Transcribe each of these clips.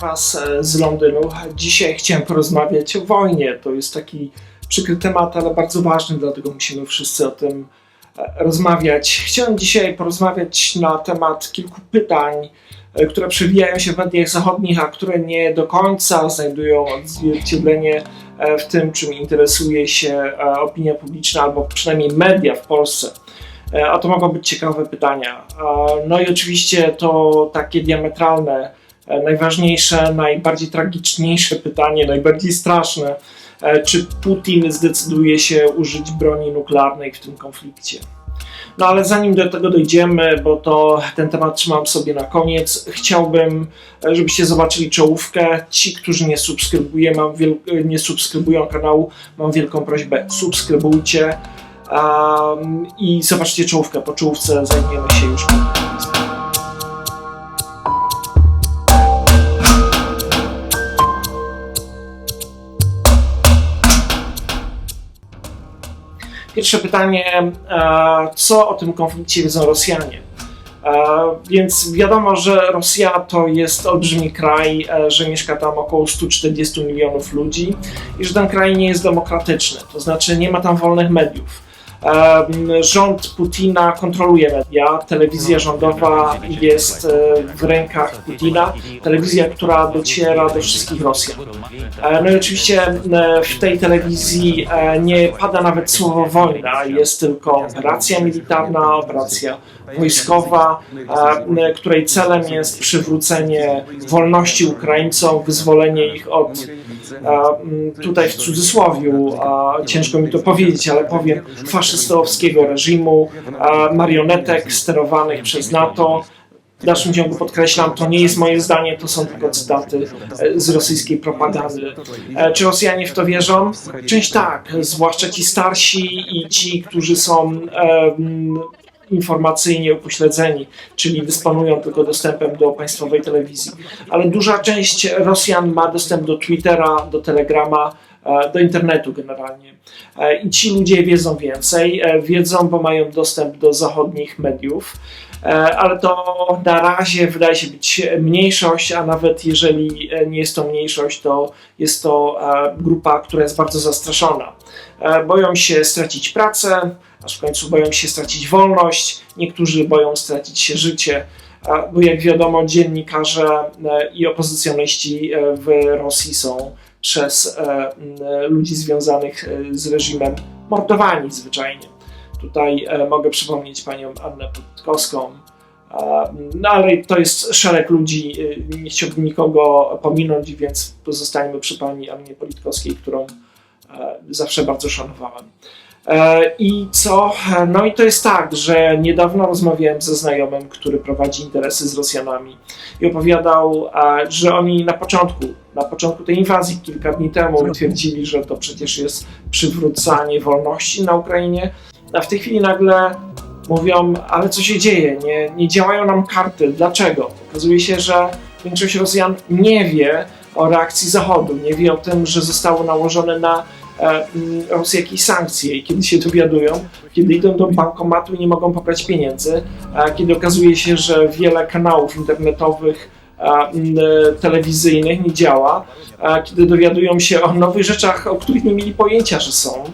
Was e, z Londynu. Dzisiaj chciałem porozmawiać o wojnie. To jest taki przykry temat, ale bardzo ważny, dlatego musimy wszyscy o tym e, rozmawiać. Chciałem dzisiaj porozmawiać na temat kilku pytań, e, które przewijają się w mediach zachodnich, a które nie do końca znajdują odzwierciedlenie w tym, czym interesuje się opinia publiczna, albo przynajmniej media w Polsce. A to mogą być ciekawe pytania. No i oczywiście to takie diametralne najważniejsze, najbardziej tragiczniejsze pytanie, najbardziej straszne, e, czy Putin zdecyduje się użyć broni nuklearnej w tym konflikcie. No ale zanim do tego dojdziemy, bo to ten temat trzymam sobie na koniec, chciałbym, e, żebyście zobaczyli czołówkę. Ci, którzy nie, subskrybuje, mam nie subskrybują kanału, mam wielką prośbę, subskrybujcie um, i zobaczcie czołówkę. Po czołówce zajmiemy się już. Pierwsze pytanie, e, co o tym konflikcie wiedzą Rosjanie? E, więc wiadomo, że Rosja to jest olbrzymi kraj, e, że mieszka tam około 140 milionów ludzi i że ten kraj nie jest demokratyczny, to znaczy nie ma tam wolnych mediów Rząd Putina kontroluje media. Telewizja rządowa jest e, w rękach Putina. Telewizja, która dociera do wszystkich Rosjan. E, no i oczywiście e, w tej telewizji nie pada nawet słowo wojna. Jest tylko operacja militarna, operacja wojskowa, której celem jest przywrócenie wolności Ukraińcom, wyzwolenie ich od tutaj w cudzysłowiu, ciężko mi to powiedzieć, ale powiem, faszystowskiego reżimu, marionetek sterowanych przez NATO. W dalszym ciągu podkreślam, to nie jest moje zdanie, to są tylko cytaty e, z rosyjskiej propagandy. E, czy Rosjanie w to wierzą? Część tak, zwłaszcza ci starsi i ci, którzy są informacyjnie upośledzeni, czyli dysponują tylko dostępem do państwowej telewizji. Ale duża część Rosjan ma dostęp do Twittera, do Telegrama, do internetu generalnie. E, I ci ludzie wiedzą więcej, e, wiedzą, bo mają dostęp do zachodnich mediów, ale to na razie wydaje się być mniejszość, a nawet jeżeli nie jest to mniejszość, to jest to grupa, która jest bardzo zastraszona. Boją się stracić pracę, aż w końcu boją się stracić wolność, niektórzy boją stracić się życie, bo jak wiadomo, dziennikarze e, i opozycjoniści e, w Rosji są przez e, ludzi związanych z reżimem mordowani zwyczajnie. Tutaj mogę przypomnieć panią Annę Politkowską, no ale to jest szereg ludzi, nie chciałbym nikogo pominąć, więc pozostańmy przy pani Annie Politkowskiej, którą zawsze bardzo szanowałem. E, I co? No i to jest tak, że niedawno rozmawiałem ze znajomym, który prowadzi interesy z Rosjanami i opowiadał, że oni na początku, na początku tej inwazji, kilka dni temu, twierdzili, że to przecież jest przywrócanie wolności na Ukrainie, a w tej chwili nagle mówią, ale co się dzieje? Nie, nie działają nam karty. Dlaczego? Okazuje się, że większość Rosjan nie wie o reakcji Zachodu, nie wie o tym, że zostało nałożone na E, Rosji jakieś sankcje i kiedy się dowiadują, kiedy idą do bankomatu i nie mogą pobrać pieniędzy, kiedy okazuje się, że wiele kanałów internetowych, telewizyjnych nie działa, kiedy dowiadują się o nowych rzeczach, o których nie mieli pojęcia, że są.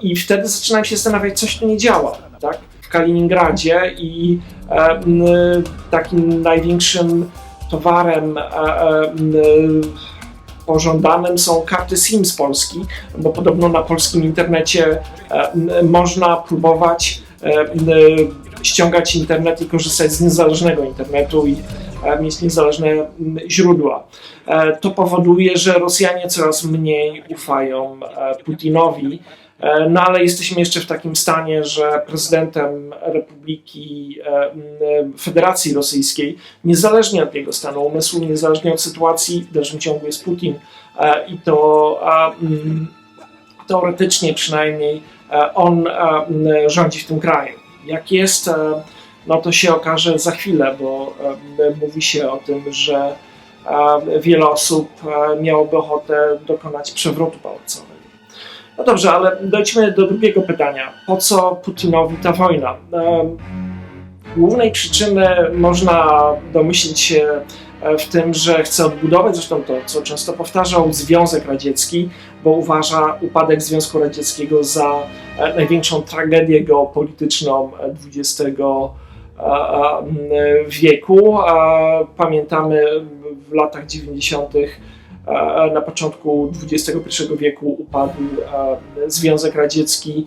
I wtedy zaczynają się zastanawiać, coś tu nie działa. Tak? W Kaliningradzie i e, takim największym towarem e, pożądanym są karty SIM z Polski, bo podobno na polskim internecie e, można próbować e, ściągać internet i korzystać z niezależnego internetu i e, mieć niezależne źródła. To powoduje, że Rosjanie coraz mniej ufają Putinowi E, no ale jesteśmy jeszcze w takim stanie, że prezydentem Republiki e, Federacji Rosyjskiej, niezależnie od jego stanu umysłu, niezależnie od sytuacji, w dalszym ciągu jest Putin e, i to teoretycznie przynajmniej on rządzi w tym kraju. Jak jest, no to się okaże za chwilę, bo mówi się o tym, że wiele osób miałoby ochotę dokonać przewrotu pałacowego. No dobrze, ale dojdźmy do drugiego pytania. Po co Putinowi ta wojna? Głównej przyczyny można domyślić się w tym, że chce odbudować, zresztą to, co często powtarzał, Związek Radziecki, bo uważa upadek Związku Radzieckiego za największą tragedię geopolityczną XX wieku. Pamiętamy w latach 90. na początku XXI wieku upadł Związek Radziecki.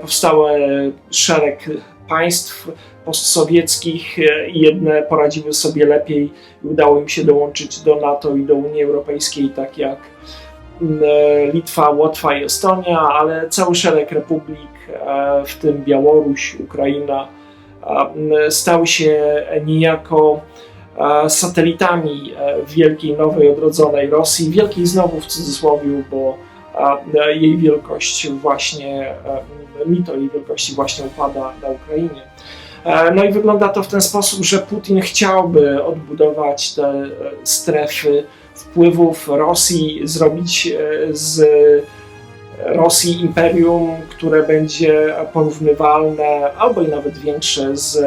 Powstało szereg państw postsowieckich i jedne poradziły sobie lepiej i udało im się dołączyć do NATO i do Unii Europejskiej, tak jak Litwa, Łotwa i Estonia, ale cały szereg republik, w tym Białoruś, Ukraina, stały się niejako satelitami wielkiej, nowej, odrodzonej Rosji, wielkiej znowu w cudzysłowie, bo jej wielkość właśnie, mito jej wielkości właśnie upada na Ukrainie. No i wygląda to w ten sposób, że Putin chciałby odbudować te strefy wpływów Rosji, zrobić z Rosji imperium, które będzie porównywalne albo i nawet większe z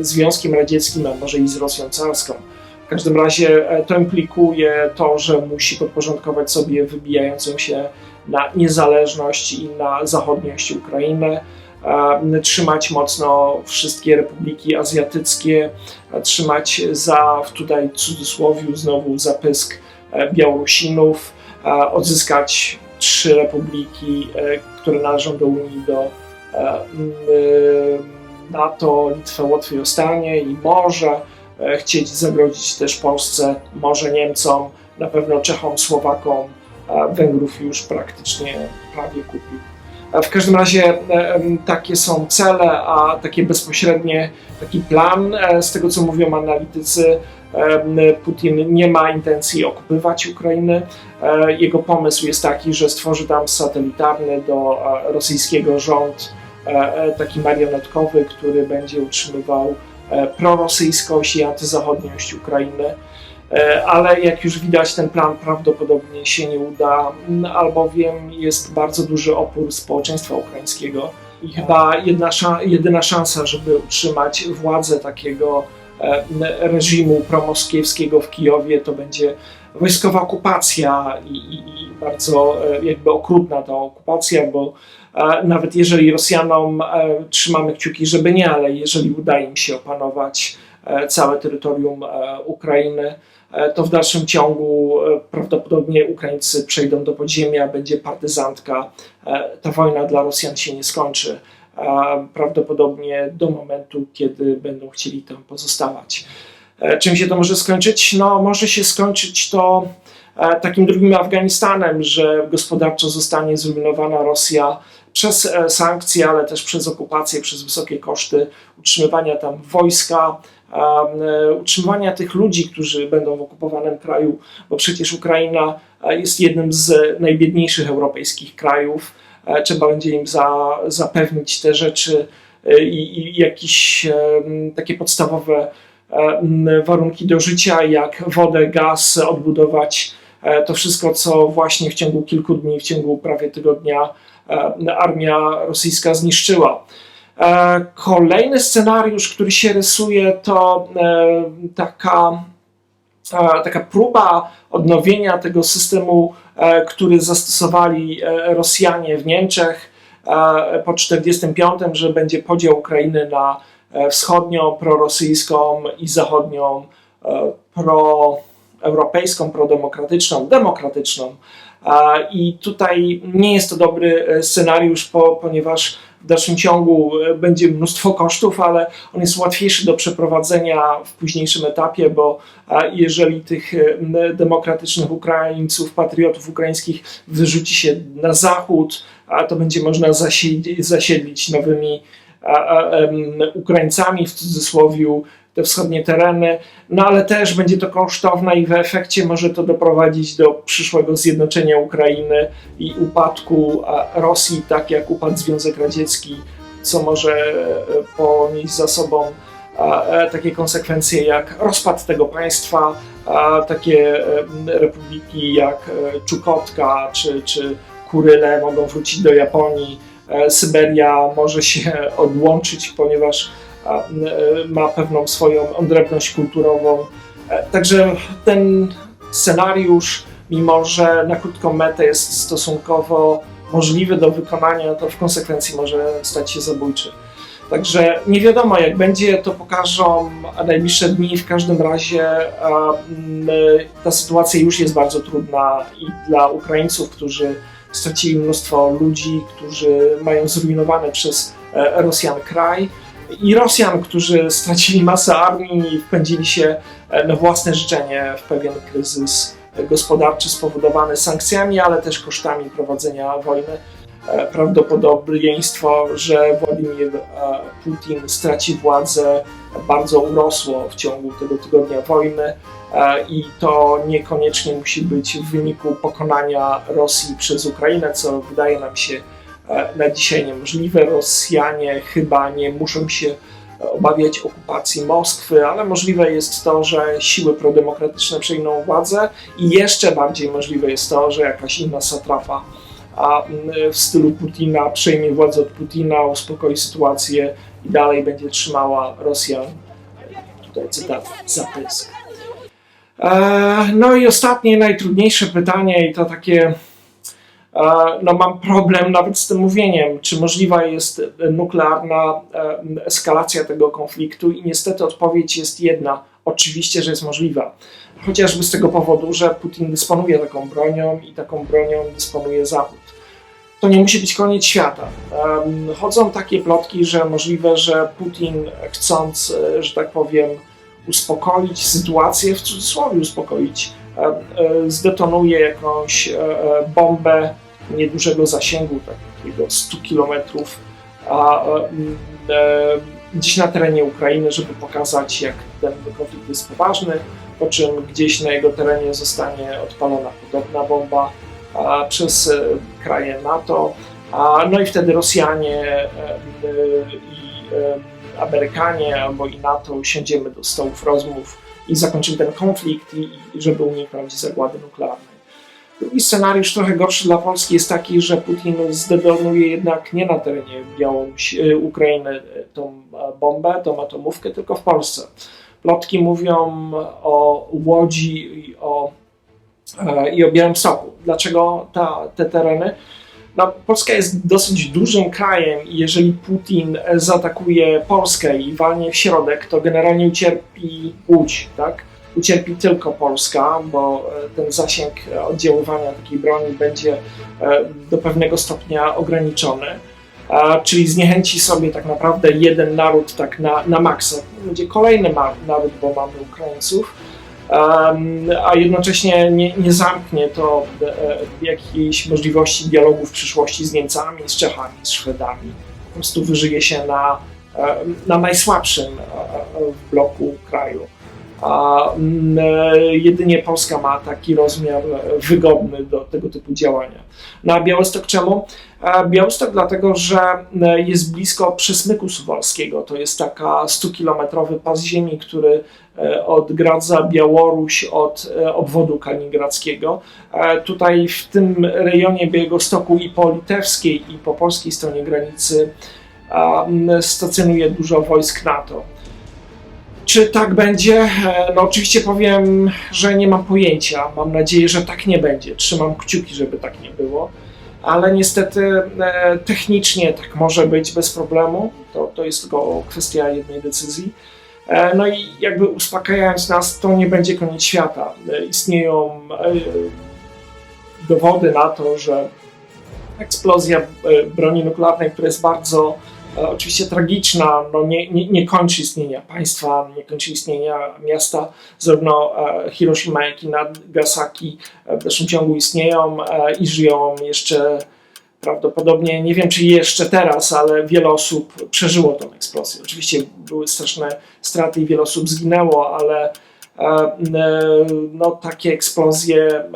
Związkiem Radzieckim, a może i z Rosją carską. W każdym razie to implikuje to, że musi podporządkować sobie wybijającą się na niezależność i na zachodniość Ukrainę, trzymać mocno wszystkie republiki azjatyckie, trzymać za, tutaj w cudzysłowie znowu zapysk Białorusinów, odzyskać trzy republiki, e, które należą do Unii, do e, NATO, Litwę, Łotwę i Ostanię i może e, chcieć zagrodzić też Polsce, może Niemcom, na pewno Czechom, Słowakom, Węgrów już praktycznie prawie kupił. W każdym razie takie są cele, a takie bezpośrednie, taki plan, z tego co mówią analitycy, Putin nie ma intencji okupywać Ukrainy. E, jego pomysł jest taki, że stworzy tam satelitarny do e, rosyjskiego rząd, e, taki marionetkowy, który będzie utrzymywał prorosyjskość i antyzachodniość Ukrainy. Ale jak już widać, ten plan prawdopodobnie się nie uda, albowiem jest bardzo duży opór społeczeństwa ukraińskiego i chyba jedna, jedyna szansa, żeby utrzymać władzę takiego reżimu promoskiewskiego w Kijowie to będzie wojskowa okupacja i, i, i, bardzo e, jakby okrutna ta okupacja, bo e, nawet jeżeli Rosjanom trzymamy kciuki, żeby nie, ale jeżeli uda im się opanować całe terytorium Ukrainy, to w dalszym ciągu prawdopodobnie Ukraińcy przejdą do podziemia, będzie partyzantka. Ta wojna dla Rosjan się nie skończy prawdopodobnie do momentu, kiedy będą chcieli tam pozostawać. E, czym się to może skończyć? No, może się skończyć to e, takim drugim Afganistanem, że gospodarczo zostanie zrujnowana Rosja przez e, sankcje, ale też przez okupację, przez wysokie koszty utrzymywania tam wojska, utrzymywania tych ludzi, którzy będą w okupowanym kraju, bo przecież Ukraina jest jednym z najbiedniejszych europejskich krajów trzeba będzie im za, zapewnić te rzeczy e, i, i jakieś takie podstawowe e, warunki do życia, jak wodę, gaz, odbudować to wszystko, co właśnie w ciągu kilku dni, w ciągu prawie tygodnia armia rosyjska zniszczyła. Kolejny scenariusz, który się rysuje, to taka taka próba odnowienia tego systemu, e, który zastosowali e, Rosjanie w Niemczech e, po 1945, że będzie podział Ukrainy na wschodnią, prorosyjską i zachodnią, proeuropejską, prodemokratyczną, demokratyczną. I tutaj nie jest to dobry scenariusz, ponieważ w dalszym ciągu e, będzie mnóstwo kosztów, ale on jest łatwiejszy do przeprowadzenia w późniejszym etapie, bo jeżeli tych e, demokratycznych Ukraińców, patriotów ukraińskich wyrzuci się na zachód, to będzie można zasiedlić nowymi Ukraińcami w cudzysłowie te wschodnie tereny, no ale też będzie to kosztowne i w efekcie może to doprowadzić do przyszłego zjednoczenia Ukrainy i upadku Rosji, tak jak upadł Związek Radziecki, co może e, ponieść za sobą e, takie konsekwencje jak rozpad tego państwa, takie e, republiki jak Czukotka czy, czy Kuryle mogą wrócić do Japonii, Syberia może się odłączyć, ponieważ ma pewną swoją odrębność kulturową. E, Także ten scenariusz, mimo że na krótką metę jest stosunkowo możliwy do wykonania, to w konsekwencji może stać się zabójczy. Także nie wiadomo, jak będzie, to pokażą najbliższe dni. W każdym razie mm, ta sytuacja już jest bardzo trudna i dla Ukraińców, którzy stracili mnóstwo ludzi, którzy mają zrujnowany przez e, Rosjan kraj, i Rosjan, którzy stracili masę armii i wpędzili się e, na własne życzenie w pewien kryzys gospodarczy spowodowany sankcjami, ale też kosztami prowadzenia wojny. E, Prawdopodobieństwo, że Władimir e, Putin straci władzę, bardzo urosło w ciągu tego tygodnia wojny i to niekoniecznie musi być w wyniku pokonania Rosji przez Ukrainę, co wydaje nam się na dzisiaj niemożliwe. Rosjanie chyba nie muszą się obawiać okupacji Moskwy, ale możliwe jest to, że siły prodemokratyczne przejmą władzę i jeszcze bardziej możliwe jest to, że jakaś inna satrapa w stylu Putina przejmie władzę od Putina, uspokoi sytuację i dalej będzie trzymała Rosjan, tutaj cytat, za pysk. E, No i ostatnie, najtrudniejsze pytanie i to takie, e, no mam problem nawet z tym mówieniem, czy możliwa jest nuklearna e, eskalacja tego konfliktu i niestety odpowiedź jest jedna, oczywiście, że jest możliwa. Chociażby z tego powodu, że Putin dysponuje taką bronią i taką bronią dysponuje Zachód to nie musi być koniec świata. Chodzą takie plotki, że możliwe, że Putin chcąc, e, że tak powiem, uspokoić sytuację, w cudzysłowie uspokoić, e, e, zdetonuje jakąś e, e, bombę niedużego zasięgu, takiego 100 kilometrów, a, e, m, e, gdzieś na terenie Ukrainy, żeby pokazać, jak ten konflikt jest poważny, po czym gdzieś na jego terenie zostanie odpalona podobna bomba przez e, kraje NATO. A, no i wtedy Rosjanie e, i Amerykanie albo i NATO siądziemy do stołów rozmów i zakończymy ten konflikt, i żeby uniknąć zagłady nuklearnej. Drugi scenariusz, trochę gorszy dla Polski, jest taki, że Putin zdetonuje jednak nie na terenie Białorusi, e, Ukrainy e, tą e, bombę, tą atomówkę, tylko w Polsce. Plotki mówią o Łodzi i o i o Białymstoku. Dlaczego ta, te tereny? No, Polska jest dosyć dużym krajem i jeżeli Putin zaatakuje Polskę i walnie w środek, to generalnie ucierpi Łódź, tak? Ucierpi tylko Polska, bo e, ten zasięg e, oddziaływania takiej broni będzie e, do pewnego stopnia ograniczony. Czyli zniechęci sobie tak naprawdę jeden naród tak na, na maksa. Będzie kolejny naród, bo mamy Ukraińców, a jednocześnie nie, nie zamknie to jakiejś możliwości dialogu w przyszłości z Niemcami, z Czechami, z Szwedami. Po prostu wyżyje się na, na najsłabszym bloku kraju. A mm, e, jedynie Polska ma taki rozmiar wygodny do tego typu działania. No a Białystok czemu? E, Białystok dlatego, że e, jest blisko Przesmyku Suwalskiego. To jest taka 100-kilometrowy pas ziemi, który odgradza Białoruś od obwodu kaliningradzkiego. Tutaj w tym rejonie Białegostoku i po litewskiej i po polskiej stronie granicy stacjonuje dużo wojsk NATO. Czy tak będzie? E, No oczywiście powiem, że nie mam pojęcia. Mam nadzieję, że tak nie będzie. Trzymam kciuki, żeby tak nie było. Ale niestety e, technicznie tak może być bez problemu. To, to jest tylko kwestia jednej decyzji. E, No i jakby uspokajając nas, to nie będzie koniec świata. Istnieją dowody na to, że eksplozja broni nuklearnej, która jest bardzo oczywiście tragiczna, no nie, nie, nie kończy istnienia państwa, nie kończy istnienia miasta. Zarówno e, Hiroshima, jak i Nagasaki e, w dalszym ciągu istnieją e, i żyją jeszcze prawdopodobnie, nie wiem czy jeszcze teraz, ale wiele osób przeżyło tą eksplozję. Oczywiście były straszne straty i wiele osób zginęło, ale e, e, no, takie eksplozje e,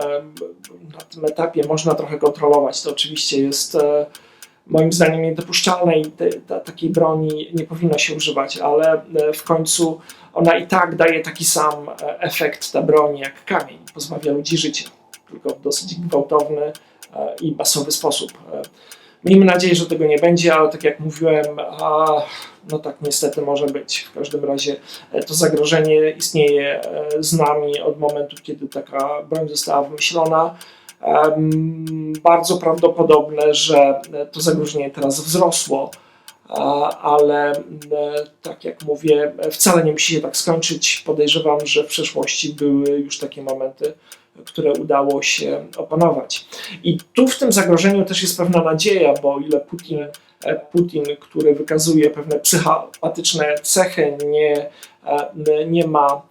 na tym etapie można trochę kontrolować. To oczywiście jest e, moim zdaniem niedopuszczalne i te, ta, takiej broni nie powinno się używać, ale e, w końcu ona i tak daje taki sam e, efekt, ta broń, jak kamień. Pozbawia ludzi życia, tylko w dosyć gwałtowny e, i masowy sposób. Miejmy nadzieję, że tego nie będzie, ale tak jak mówiłem, a, no tak niestety może być. W każdym razie to zagrożenie istnieje z nami od momentu, kiedy taka broń została wymyślona. Bardzo prawdopodobne, że to zagrożenie teraz wzrosło, ale tak jak mówię, wcale nie musi się tak skończyć. Podejrzewam, że w przeszłości były już takie momenty, które udało się opanować. I tu w tym zagrożeniu też jest pewna nadzieja, bo o ile Putin, Putin który wykazuje pewne psychopatyczne cechy, nie, e, nie ma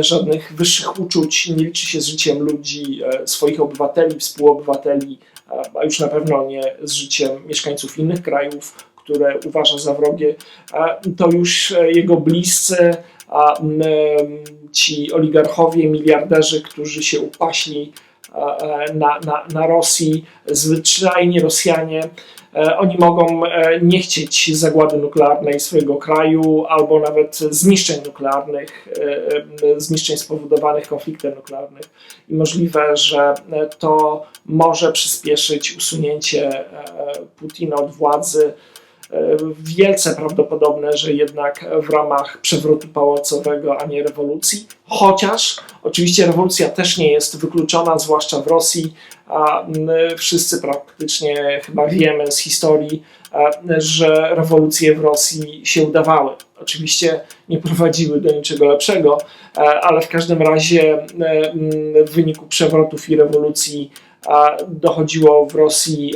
żadnych wyższych uczuć, nie liczy się z życiem ludzi, e, swoich obywateli, współobywateli, e, a już na pewno nie z życiem mieszkańców innych krajów, które uważa za wrogie, e, to już e, jego bliscy, m, ci oligarchowie, miliarderzy, którzy się upaśli e, e, na, na, na Rosji, zwyczajni Rosjanie, e, oni mogą e, nie chcieć zagłady nuklearnej swojego kraju albo nawet zniszczeń nuklearnych, e, e, zniszczeń spowodowanych konfliktem nuklearnym. I możliwe, że e, to może przyspieszyć usunięcie e, e, Putina od władzy. E, Wielce prawdopodobne, że jednak w ramach przewrotu pałacowego, a nie rewolucji. Chociaż oczywiście rewolucja też nie jest wykluczona, zwłaszcza w Rosji. A m, wszyscy praktycznie chyba wiemy z historii, że rewolucje w Rosji się udawały. Oczywiście nie prowadziły do niczego lepszego, ale w każdym razie w wyniku przewrotów i rewolucji dochodziło w Rosji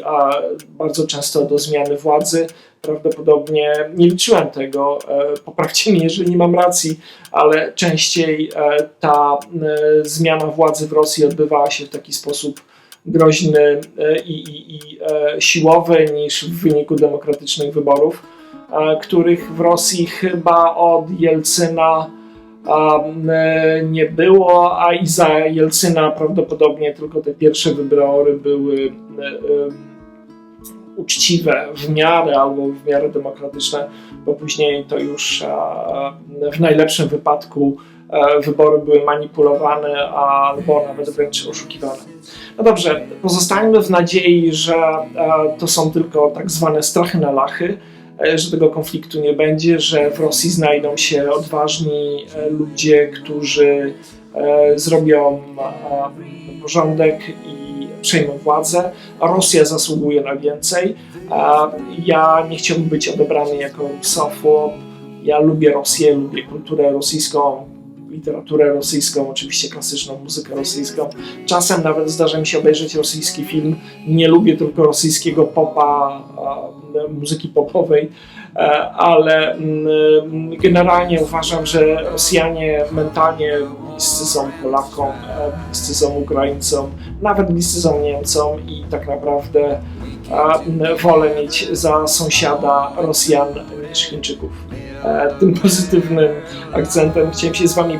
bardzo często do zmiany władzy. Prawdopodobnie nie liczyłem tego, e, poprawcie mnie, jeżeli nie mam racji, ale częściej e, ta e, zmiana władzy w Rosji odbywała się w taki sposób groźny i, i, i siłowy niż w wyniku demokratycznych wyborów, których w Rosji chyba od Jelcyna nie było, a i za Jelcyna prawdopodobnie tylko te pierwsze wybory były e, e, uczciwe w miarę albo w miarę demokratyczne, bo później to już w najlepszym wypadku e, wybory były manipulowane albo nawet wręcz oszukiwane. No dobrze, pozostańmy w nadziei, że e, to są tylko tak zwane strachy na lachy, e, że tego konfliktu nie będzie, że w Rosji znajdą się odważni e, ludzie, którzy e, zrobią e, porządek i przejmą władzę. Rosja zasługuje na więcej. Ja nie chciałbym być odebrany jako rusofob. Ja lubię Rosję, lubię kulturę rosyjską, literaturę rosyjską, oczywiście klasyczną muzykę rosyjską. Czasem nawet zdarza mi się obejrzeć rosyjski film. Nie lubię tylko rosyjskiego popa, muzyki popowej, e, ale mm, generalnie uważam, że Rosjanie mentalnie bliscy są Polakom, e, bliscy są Ukraińcom, nawet bliscy są Niemcom i tak naprawdę m, wolę mieć za sąsiada Rosjan niż Chińczyków. E, Tym pozytywnym akcentem chciałem się z Wami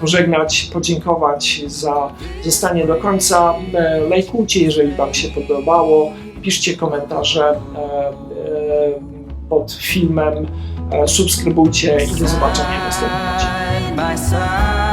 pożegnać, podziękować za zostanie do końca. E, Lajkujcie, jeżeli Wam się podobało, piszcie komentarze e, e, pod filmem, e, subskrybujcie i do zobaczenia w następnym odcinku.